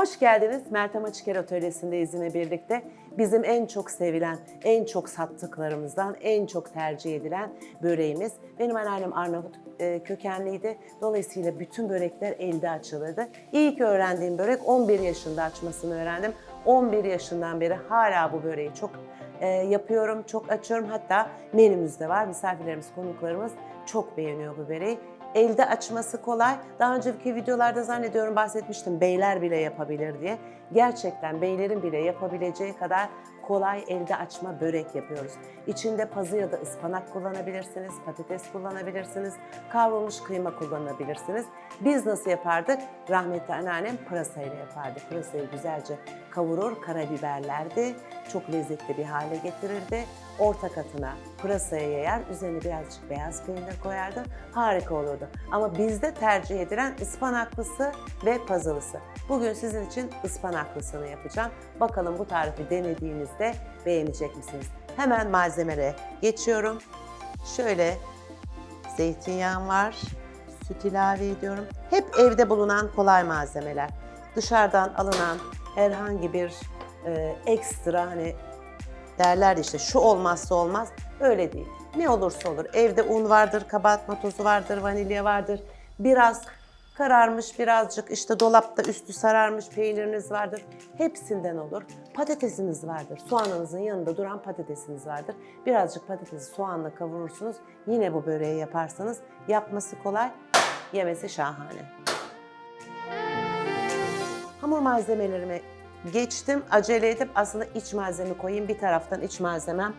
Hoş geldiniz. Meltem Açıker Atölyesi'ndeyiz yine birlikte. Bizim en çok sevilen, en çok sattıklarımızdan, en çok tercih edilen böreğimiz. Benim anneannem Arnavut e, kökenliydi. Dolayısıyla bütün börekler elde açılırdı. İlk öğrendiğim börek 11 yaşında açmasını öğrendim. 11 yaşından beri hala bu böreği çok e, yapıyorum, çok açıyorum. Hatta menümüzde var. Misafirlerimiz, konuklarımız çok beğeniyor bu böreği. Elde açması kolay. Daha önceki videolarda zannediyorum bahsetmiştim beyler bile yapabilir diye. Gerçekten beylerin bile yapabileceği kadar kolay elde açma börek yapıyoruz. İçinde pazı ya da ıspanak kullanabilirsiniz, patates kullanabilirsiniz, kavrulmuş kıyma kullanabilirsiniz. Biz nasıl yapardık? Rahmetli anneannem pırasayla yapardı. Pırasayı güzelce kavurur, karabiberlerdi. Çok lezzetli bir hale getirirdi. Orta katına pırasaya yayar, üzerine birazcık beyaz peynir koyardı. Harika olurdu. Ama bizde tercih edilen ıspanaklısı ve pazılısı. Bugün sizin için ıspanaklısını yapacağım. Bakalım bu tarifi denediğinizde beğenecek misiniz? Hemen malzemelere geçiyorum. Şöyle zeytinyağım var. Süt ilave ediyorum. Hep evde bulunan kolay malzemeler. Dışarıdan alınan herhangi bir e, ekstra hani derler işte şu olmazsa olmaz. Öyle değil. Ne olursa olur. Evde un vardır, kabartma tozu vardır, vanilya vardır. Biraz kararmış birazcık işte dolapta üstü sararmış peyniriniz vardır. Hepsinden olur. Patatesiniz vardır. Soğanınızın yanında duran patatesiniz vardır. Birazcık patatesi soğanla kavurursunuz. Yine bu böreği yaparsanız yapması kolay, yemesi şahane. Hamur malzemelerime geçtim. Acele edip aslında iç malzeme koyayım. Bir taraftan iç malzemem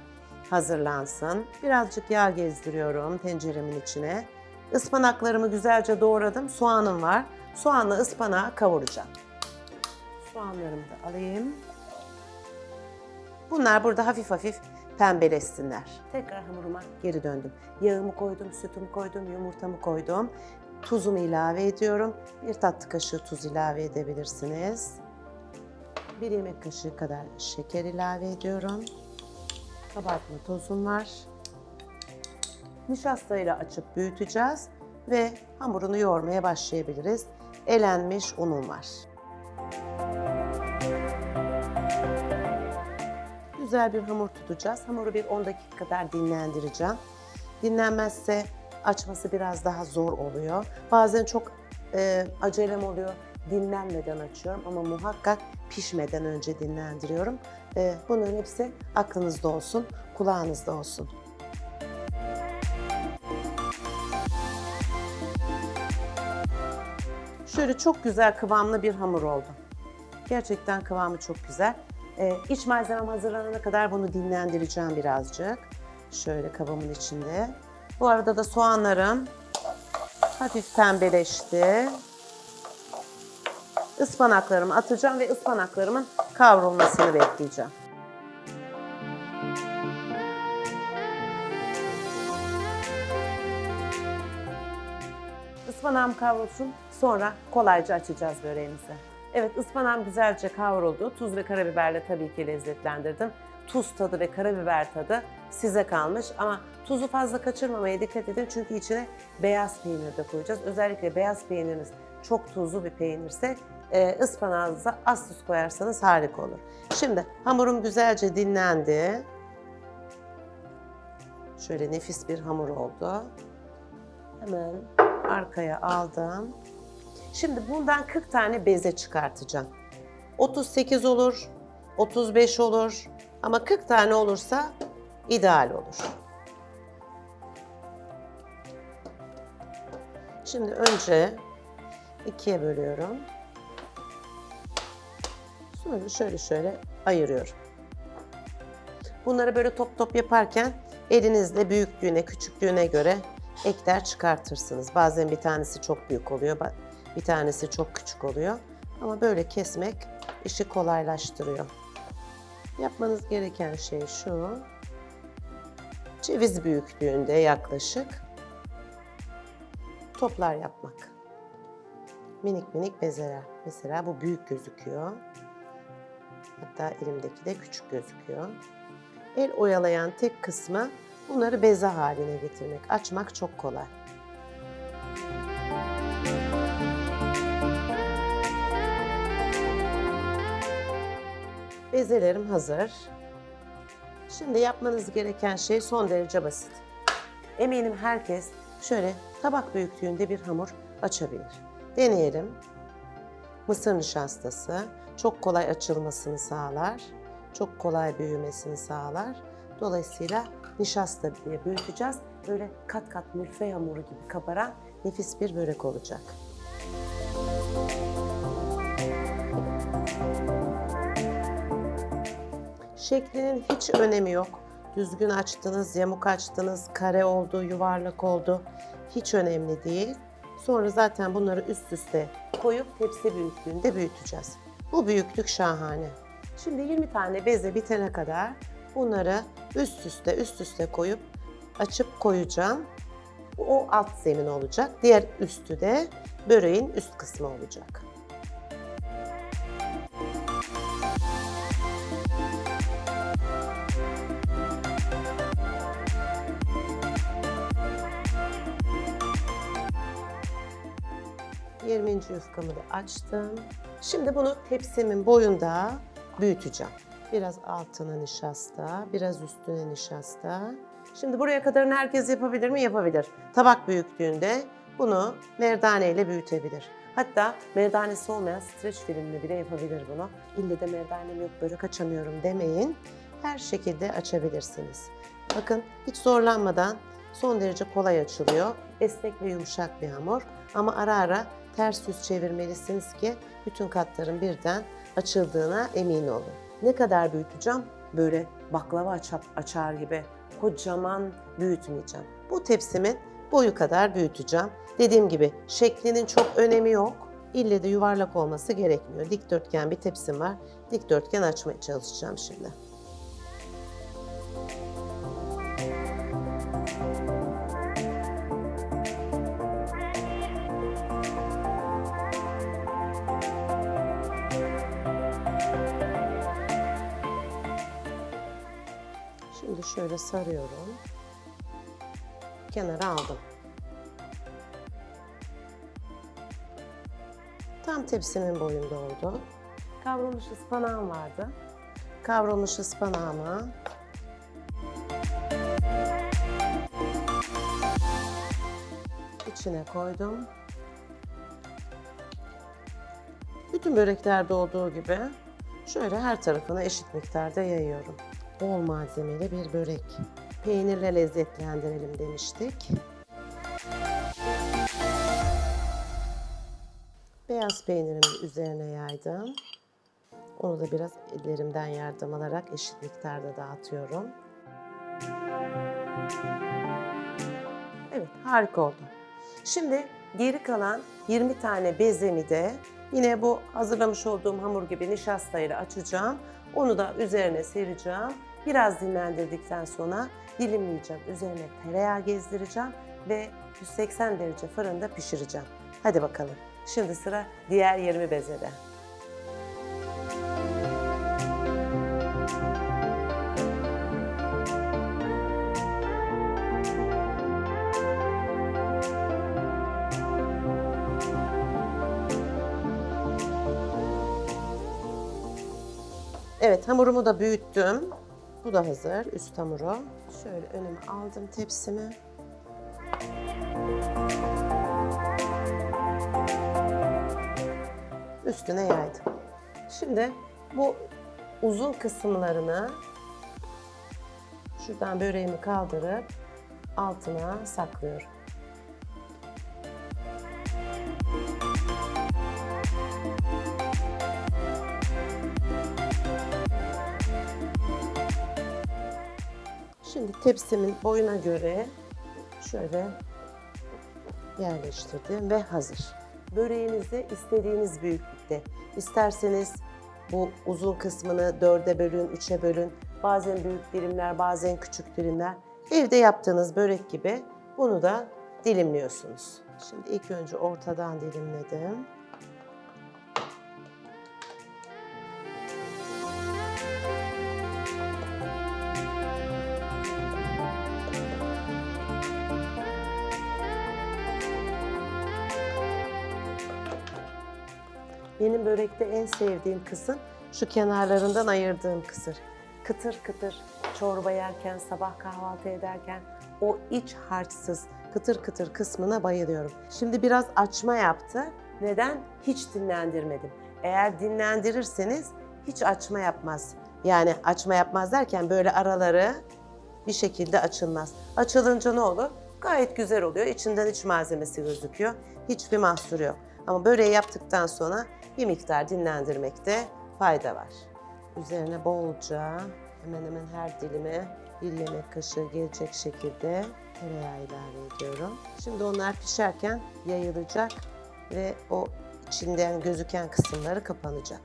hazırlansın. Birazcık yağ gezdiriyorum tenceremin içine. Ispanaklarımı güzelce doğradım. Soğanım var. Soğanla ıspanağı kavuracağım. Soğanlarımı da alayım. Bunlar burada hafif hafif pembeleşsinler. Tekrar hamuruma geri döndüm. Yağımı koydum, sütümü koydum, yumurtamı koydum. Tuzumu ilave ediyorum. Bir tatlı kaşığı tuz ilave edebilirsiniz. Bir yemek kaşığı kadar şeker ilave ediyorum. Kabartma tozum var. Nişastayla açıp büyüteceğiz ve hamurunu yoğurmaya başlayabiliriz. Elenmiş unum var. Güzel bir hamur tutacağız. Hamuru bir 10 dakika kadar dinlendireceğim. Dinlenmezse açması biraz daha zor oluyor. Bazen çok e, acelem oluyor. Dinlenmeden açıyorum ama muhakkak pişmeden önce dinlendiriyorum. Bunların hepsi aklınızda olsun, kulağınızda olsun. Şöyle çok güzel kıvamlı bir hamur oldu. Gerçekten kıvamı çok güzel. Ee, iç malzemem hazırlanana kadar bunu dinlendireceğim birazcık. Şöyle kabımın içinde. Bu arada da soğanlarım hafif pembeleşti. Ispanaklarımı atacağım ve ıspanaklarımın kavrulmasını bekleyeceğim. Ispanağım kavrulsun. Sonra kolayca açacağız böreğimizi. Evet ıspanağım güzelce kavruldu. Tuz ve karabiberle tabii ki lezzetlendirdim. Tuz tadı ve karabiber tadı size kalmış ama tuzu fazla kaçırmamaya dikkat edin çünkü içine beyaz peynir de koyacağız. Özellikle beyaz peyniriniz çok tuzlu bir peynirse e, ıspanağınıza az tuz koyarsanız harika olur. Şimdi hamurum güzelce dinlendi. Şöyle nefis bir hamur oldu. Hemen arkaya aldım. Şimdi bundan 40 tane beze çıkartacağım. 38 olur, 35 olur ama 40 tane olursa ideal olur. Şimdi önce ikiye bölüyorum. Sonra şöyle şöyle ayırıyorum. Bunları böyle top top yaparken elinizle büyüklüğüne, küçüklüğüne göre ekler çıkartırsınız. Bazen bir tanesi çok büyük oluyor, bir tanesi çok küçük oluyor. Ama böyle kesmek işi kolaylaştırıyor. Yapmanız gereken şey şu. Ceviz büyüklüğünde yaklaşık toplar yapmak. Minik minik bezeler. Mesela bu büyük gözüküyor. Hatta elimdeki de küçük gözüküyor. El oyalayan tek kısmı bunları beze haline getirmek. Açmak çok kolay. Bezelerim hazır. Şimdi yapmanız gereken şey son derece basit. Eminim herkes şöyle tabak büyüklüğünde bir hamur açabilir. Deneyelim. Mısır nişastası çok kolay açılmasını sağlar. Çok kolay büyümesini sağlar. Dolayısıyla nişasta diye büyüteceğiz. Böyle kat kat milföy hamuru gibi kabaran nefis bir börek olacak. Şeklinin hiç önemi yok. Düzgün açtınız, yamuk açtınız, kare oldu, yuvarlak oldu. Hiç önemli değil. Sonra zaten bunları üst üste koyup tepsi büyüklüğünde büyüteceğiz. Bu büyüklük şahane. Şimdi 20 tane beze bitene kadar bunları üst üste üst üste koyup açıp koyacağım. O alt zemin olacak. Diğer üstü de böreğin üst kısmı olacak. Yirminci yufkamı da açtım. Şimdi bunu tepsimin boyunda büyüteceğim. Biraz altına nişasta, biraz üstüne nişasta. Şimdi buraya kadarını herkes yapabilir mi? Yapabilir. Tabak büyüklüğünde bunu merdane ile büyütebilir. Hatta merdanesi olmayan streç filmle bile yapabilir bunu. İlle de merdanem yok börek açamıyorum demeyin. Her şekilde açabilirsiniz. Bakın hiç zorlanmadan son derece kolay açılıyor. Esnek ve yumuşak bir hamur. Ama ara ara ters yüz çevirmelisiniz ki bütün katların birden açıldığına emin olun. Ne kadar büyüteceğim? Böyle baklava açar, açar gibi kocaman büyütmeyeceğim. Bu tepsimin boyu kadar büyüteceğim. Dediğim gibi şeklinin çok önemi yok. İlle de yuvarlak olması gerekmiyor. Dikdörtgen bir tepsim var. Dikdörtgen açmaya çalışacağım şimdi. Şöyle sarıyorum. Kenara aldım. Tam tepsimin boyunda oldu. Kavrulmuş ıspanağım vardı. Kavrulmuş ıspanağımı içine koydum. Bütün böreklerde olduğu gibi şöyle her tarafına eşit miktarda yayıyorum. Bol malzemeli bir börek. Peynirle lezzetlendirelim demiştik. Beyaz peynirimi üzerine yaydım. Onu da biraz ellerimden yardım alarak eşit miktarda dağıtıyorum. Evet, harika oldu. Şimdi geri kalan 20 tane bezemi de yine bu hazırlamış olduğum hamur gibi nişastayla açacağım. Onu da üzerine sereceğim. Biraz dinlendirdikten sonra dilimleyeceğim. Üzerine tereyağı gezdireceğim ve 180 derece fırında pişireceğim. Hadi bakalım. Şimdi sıra diğer 20 bezede. Evet hamurumu da büyüttüm. Bu da hazır üst hamuru. Şöyle önüme aldım tepsimi. Üstüne yaydım. Şimdi bu uzun kısımlarını şuradan böreğimi kaldırıp altına saklıyorum. Tepsimin boyuna göre şöyle yerleştirdim ve hazır. Böreğinizi istediğiniz büyüklükte, isterseniz bu uzun kısmını dörde bölün, üçe bölün. Bazen büyük dilimler, bazen küçük dilimler. Evde yaptığınız börek gibi bunu da dilimliyorsunuz. Şimdi ilk önce ortadan dilimledim. Benim börekte en sevdiğim kısım Şu kenarlarından ayırdığım kısır. Kıtır kıtır çorba yerken, sabah kahvaltı ederken o iç harçsız kıtır kıtır kısmına bayılıyorum. Şimdi biraz açma yaptı. Neden? Hiç dinlendirmedim. Eğer dinlendirirseniz hiç açma yapmaz. Yani açma yapmaz derken böyle araları bir şekilde açılmaz. Açılınca ne olur? Gayet güzel oluyor. İçinden iç malzemesi gözüküyor. Hiçbir mahsur yok. Ama böreği yaptıktan sonra bir miktar dinlendirmekte fayda var. Üzerine bolca hemen hemen her dilime bir yemek kaşığı gelecek şekilde tereyağı ilave ediyorum. Şimdi onlar pişerken yayılacak ve o içinden gözüken kısımları kapanacak.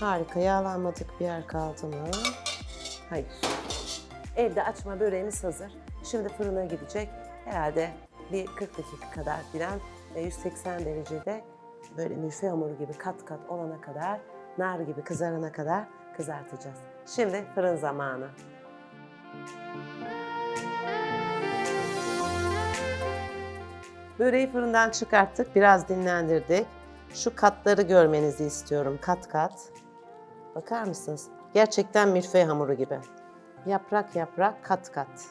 Harika. Yağlanmadık bir yer kaldı mı? Hayır. Evde açma böreğimiz hazır. Şimdi fırına gidecek. Herhalde bir 40 dakika kadar filan e, 180 derecede böyle müfe hamuru gibi kat kat olana kadar, nar gibi kızarana kadar kızartacağız. Şimdi fırın zamanı. Böreği fırından çıkarttık, biraz dinlendirdik. Şu katları görmenizi istiyorum, kat kat. Bakar mısınız? Gerçekten milföy hamuru gibi. Yaprak yaprak, kat kat.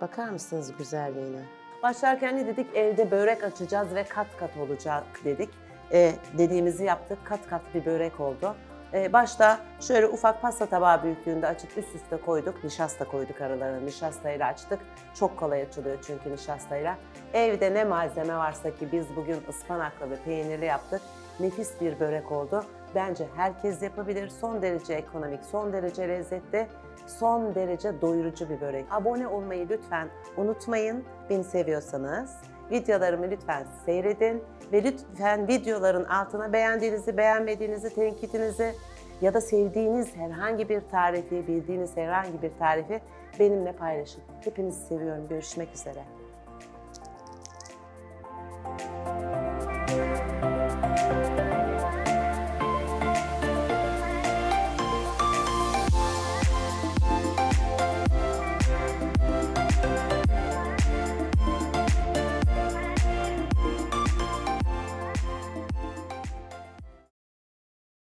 Bakar mısınız güzelliğine? Başlarken ne dedik? Evde börek açacağız ve kat kat olacak dedik. Ee, dediğimizi yaptık. Kat kat bir börek oldu. Ee, başta şöyle ufak pasta tabağı büyüklüğünde açıp üst üste koyduk. Nişasta koyduk aralarına. Nişastayla açtık. Çok kolay açılıyor çünkü nişastayla. Evde ne malzeme varsa ki biz bugün ıspanaklı ve peynirli yaptık. Nefis bir börek oldu. Bence herkes yapabilir. Son derece ekonomik, son derece lezzetli, son derece doyurucu bir börek. Abone olmayı lütfen unutmayın. Beni seviyorsanız videolarımı lütfen seyredin ve lütfen videoların altına beğendiğinizi, beğenmediğinizi, tenkitinizi ya da sevdiğiniz herhangi bir tarifi, bildiğiniz herhangi bir tarifi benimle paylaşın. Hepinizi seviyorum. Görüşmek üzere.